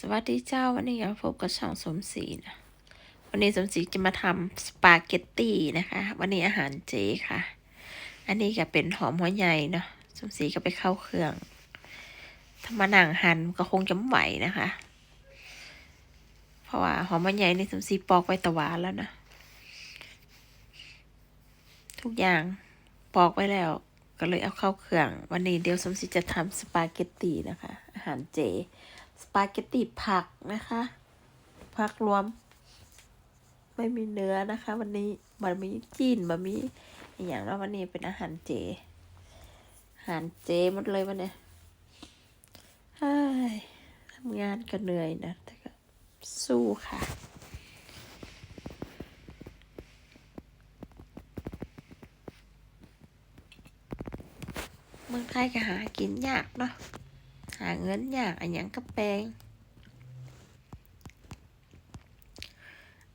สวัสดีเจ้าวันนี้ก็พบกับช่องสมศรีนะ วันนี้สมศรีจะมาทำสปาเกตตี้นะคะ วันนี้อาหารเจค่ะ อันนี้ก็เป็นหอมหัวใหญ่เนาะสมศรีก็ไปเข้าเครื่องถ้ามานั่งหั่นก็คงจะไม่ไหวนะคะ เพราะว่าหอมหัวใหญ่ในสมศรีปอกไว้ตะวานแล้วนะ ทุกอย่างปอกไว้แล้ว ก็เลยเอาเข้าเครื่อง วันนี้เดี๋ยวสมศรีจะทำสปาเกตตี้นะคะ อาหารเจ สปาเกตตี้ผักนะคะ ผักรวม ไม่มีเนื้อนะคะ วันนี้บะหมี่จีนบะหมี่อย่างแล้ววันนี้เป็นอาหารเจ อาหารเจหมดเลยวันนี้ทำงานก็เหนื่อยนะ แต่ก็สู้ค่ะเมืองไทยก็หากินยากเนาะ หาเงินยากอันยังก็แปง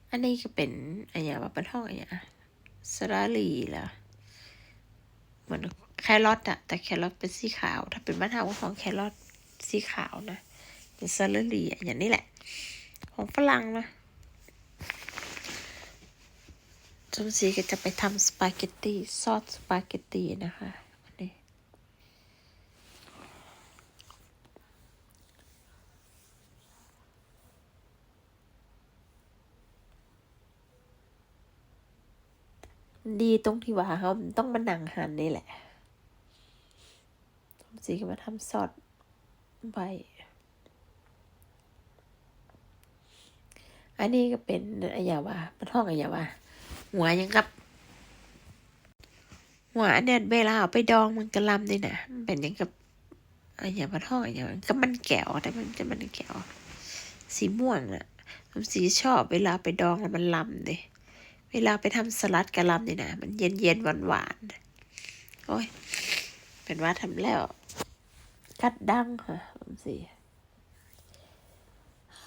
อันนี้ก็เป็นอันยังว่าเป็นห้องอันยังสลาลีเหรอเหมือนแครอทอะแต่แครอทเป็นสีขาว ถ้าเป็นมะนาก็ของแครอทสีขาวนะเป็นสลาลีอะอย่างนี้แหละ ของฝรั่งนะสมศรีก็จะไปทำสปาเกตตี้ซอสสปาเกตตี้นะคะ ดีตรงที่ว่าเขาต้องมานั่งหันนี่แหละสีก็มาทำซอสใบอันนี้ก็เป็นอะไรว่าเป็นห้องอะไรว่าหัวยังกับ หัวเนี่ยเวลาเอาไปดองมันกระลำนี่นะเป็นอยังกับอะยาเป็นห้องอะไรอย่าก็มันแก้วแต่มันจะมันแก้วสีม่วงน่ะผมสีชอบเวลาไปดองแล้วมันลำเลย เวลาไปทำสลัดกะหล่ำนี่นะมันเย็นเย็นหวานหวานๆโอ้ย เป็นว่าทำแล้ว กัดดังค่ะผมสิ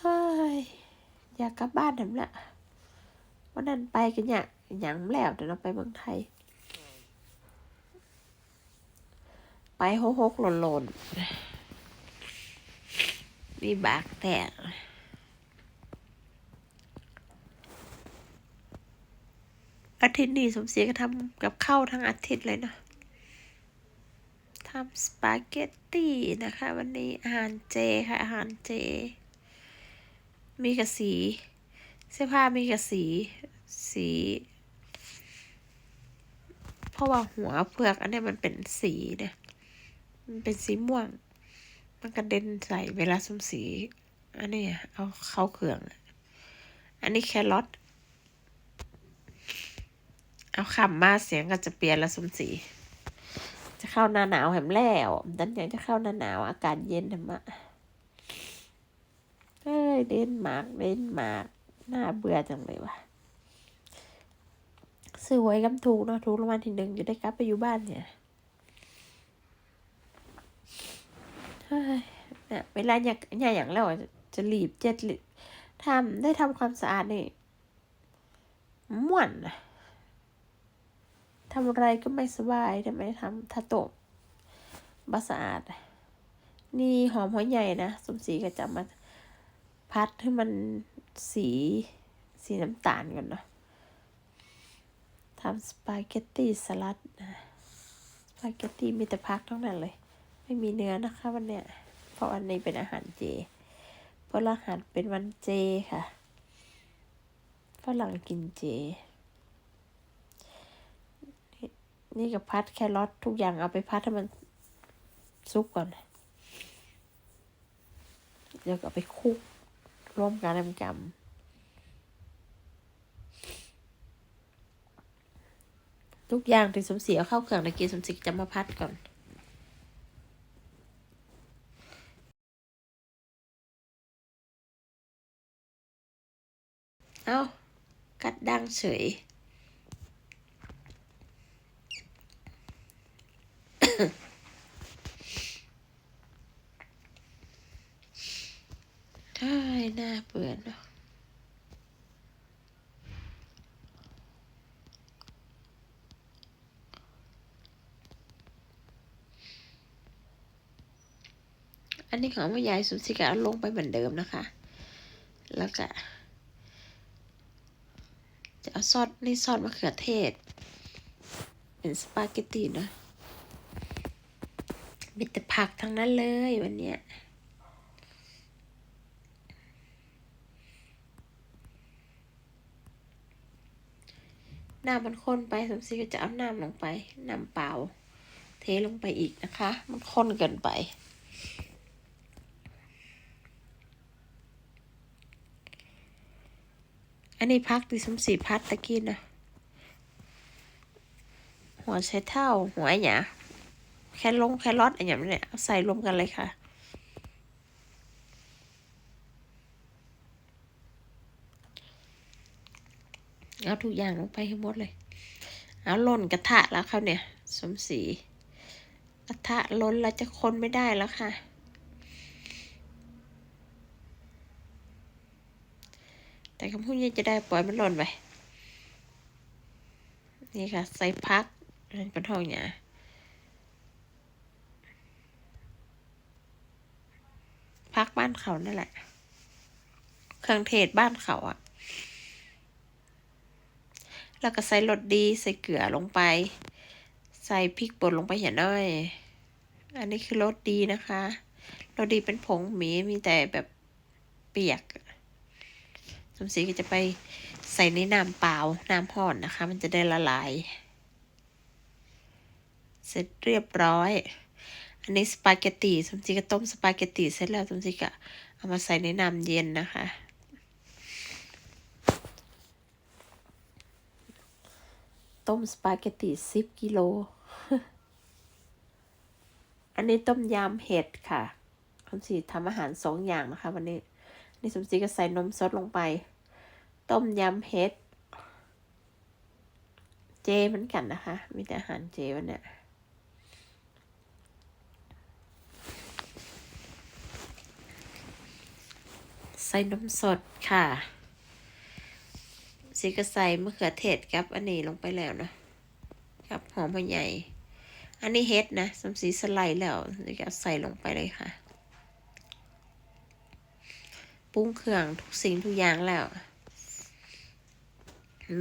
ฮ้ยอยากกลับบ้านทำละวันนั้นไปกันเนี่ยยังแล้วเดี๋ยวเราไปเมืองไทย ไปโฮกๆหล่นๆมีบากแตก อาทิตย์นี้สมศรีก็ทำกับข้าวทั้งอาทิตย์เลยนะทำสปาเกตตี้นะคะ วันนี้อาหารเจค่ะ อาหารเจ มีกระสี เสื้อผ้ามีกระสี สีเพราะว่าหัวเผือกอันนี้มันเป็นสีเนี่ย มันเป็นสีม่วง มันกระเด็นใส่เวลาสมศรีอันนี้เอาเข้าเครื่อง อันนี้แครอท เอาคำมาเสียงก็จะเปลี่ยนละสมศรีจะเข้าหน้าหนาวแหมแล้วดันยังจะเข้าหน้าหนาวอากาศเย็นทำไมเอ้ยเดนมาร์กเดนมาร์กน่าเบื่อจังเลยวะซื้อไว้กำถูกเนาะถูกรางวัลที่หนึ่งอยู่ได้กลับไปอยู่บ้านเนี่ยเฮ้ยเนี่ยเวลาอยากอยากอย่างแล้วอะจะรีบเจ็ดรีบทำได้ทำความสะอาดนี่ม่วนนะ ทำอะไรก็ไม่สบายทำไมทำถ้าตกบาสะอาด นี่หอมหัวใหญ่นะสมศรีก็จะมาพัดให้มันสีสีน้ำตาลก่อนเนาะทำสปาเกตตี้สลัดนะสปาเกตตี้มีแต่พักทั้งนั้นเลย ไม่มีเนื้อนะคะวันเนี้ยเพราะวันนี้เป็นอาหารเจเพราะอาหารเป็นวันเจค่ะฝรั่งกินเจ นี่กับพัดแครอททุกอย่างเอาไปพัดให้มันซุปก่อนเดี๋ยวก็ไปคุกร่วมกันทำกำทุกอย่างที่สมศรีเอาเข้าเครื่องในกีสมศรีจะมาพัดก่อนเอากัดดังเฉย ใช่น่าเบื่อเนอะอันนี้ของแม่ยายสุสิกะเอาลงไปเหมือนเดิมนะคะ แล้วก็จะเอาซอสนี่ซอสมะเขือเทศ เป็นสปาเกตตีนะมีแต่ผักทั้งนั้นเลยวันเนี้ย น้ำมันข้นไปสมศรีก็จะเอาน้ำลงไปน้ำเปล่า เทลงไปอีกนะคะ มันข้นเกินไป อันนี้พักดิสมศรีพัดตะกี้นะหัวใช้เท่าหัวหยาแค่ลงแค่รอดอะไรอย่างเนี้ยเอาใส่รวมกันเลยค่ะ เอาทุกอย่างลงไปให้หมดเลย เอาล่นกระทะแล้วเขาเนี่ย สมศรีกระทะล้นแล้วจะคนไม่ได้แล้วค่ะ แต่คำพูดนี้จะได้ปล่อยมันหล่นไป นี่ค่ะ ใส่พักนั่นเป็นห้องเนี่ยพักบ้านเขานั่นแหละ เครื่องเทศบ้านเขาอะ แล้วก็ใส่รสดีใส่เกลือลงไป ใส่พริกป่นลงไปอย่าน้อย อันนี้คือรสดีนะคะรสดีเป็นผงหมีมีแต่แบบเปียกสมศรีก็จะไปใส่ในน้ำเปล่าน้ำห่อนนะคะ มันจะได้ละลาย เสร็จเรียบร้อย อันนี้สปาเกตตีสมศรีก็ต้มสปาเกตตีเสร็จแล้วสมศรีก็เอามาใส่ในน้ำเย็นนะคะ ต้มสปาเกตตีสิบกิโล อันนี้ต้มยำเห็ดค่ะสมศรีทำอาหารสองอย่างนะคะ วันนี้ นี่สมศรีก็ใส่นมสดลงไป ต้มยำเห็ด เจเหมือนกันนะคะ มีแต่อาหารเจวันเนี้ยใส่นมสดค่ะ สีก็ใส่มะเขือเทศกับอันนี้ลงไปแล้วนะ กับหอมหัวใหญ่ อันนี้เฮ็ดนะสมสีสไลด์แล้วสีก็ใส่ลงไปเลยค่ะ ปรุงเครื่องทุกสิ่งทุกอย่างแล้ว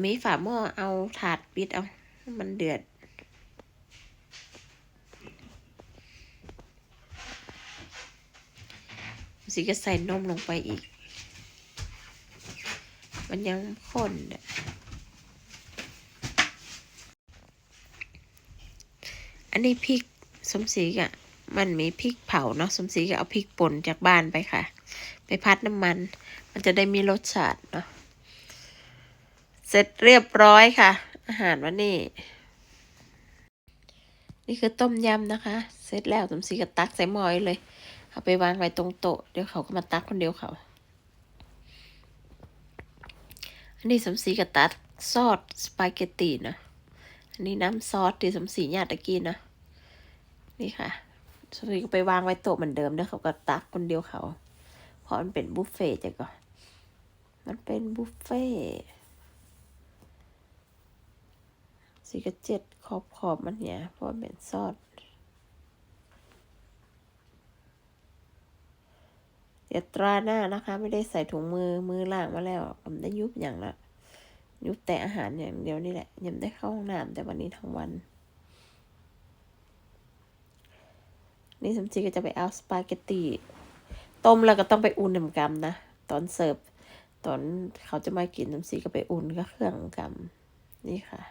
มีฝาหม้อเอาถาดปิดเอา มันเดือดสีก็ใส่นมลงไปอีก มันยังข้นอะอันนี้พริกสมศรีกะมันมีพริกเผาเนาะสมศรีก็เอาพริกป่นจากบ้านไปค่ะ ไปพัดน้ำมัน มันจะได้มีรสชาติเนาะเสร็จเรียบร้อยค่ะ อาหารวันนี้ นี่คือต้มยำนะคะ เสร็จแล้วสมศรีก็ตักใส่หม้อเลย เอาไปวางไว้ตรงโต๊ะเดี๋ยวเขาก็มาตักคนเดียวเขา อันนี้สมศรีก็ตักซอสสปาเกตตีนะ อันนี้น้ำซอสที่สมศรีญาติตะกี้นะ นี่ค่ะสมศรีก็ไปวางไว้โต๊ะเหมือนเดิมเดี๋ยวเขาก็ตักคนเดียวเขา เพราะมันเป็นบุฟเฟ่จ้ะก่อนมันเป็นบุฟเฟ่สีกระเจ็ดขอบขอบมันเนี่ยเพราะมันเป็นซอส เดี๋ยวตราหน้านะคะ ไม่ได้ใส่ถุงมือมือล่างมาแล้วผมได้ยุบอย่างละ ยุบแต่อาหารอย่างเดียวนี่แหละยังได้เข้าห้องน้ำแต่วันนี้ทั้งวัน นี่สมศรีก็จะไปเอาสปาเกตตีต้มแล้วก็ต้องไปอุ่นน้ำกำนะตอนเสิร์ฟตอนเขาจะมากินน้ำซีก็ไปอุ่นก็เครื่องกำนี่ค่ะ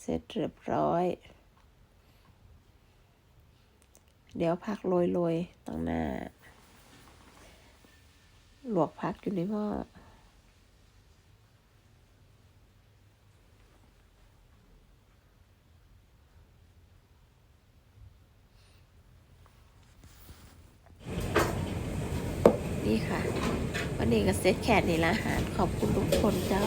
เสร็จเรียบร้อย เดี๋ยวพักโรยๆตรงหน้า หลวกพักอยู่ในหม้อนี่ค่ะ วันนี้ก็เซตแค่นี้ละอาหารขอบคุณทุกคนเจ้า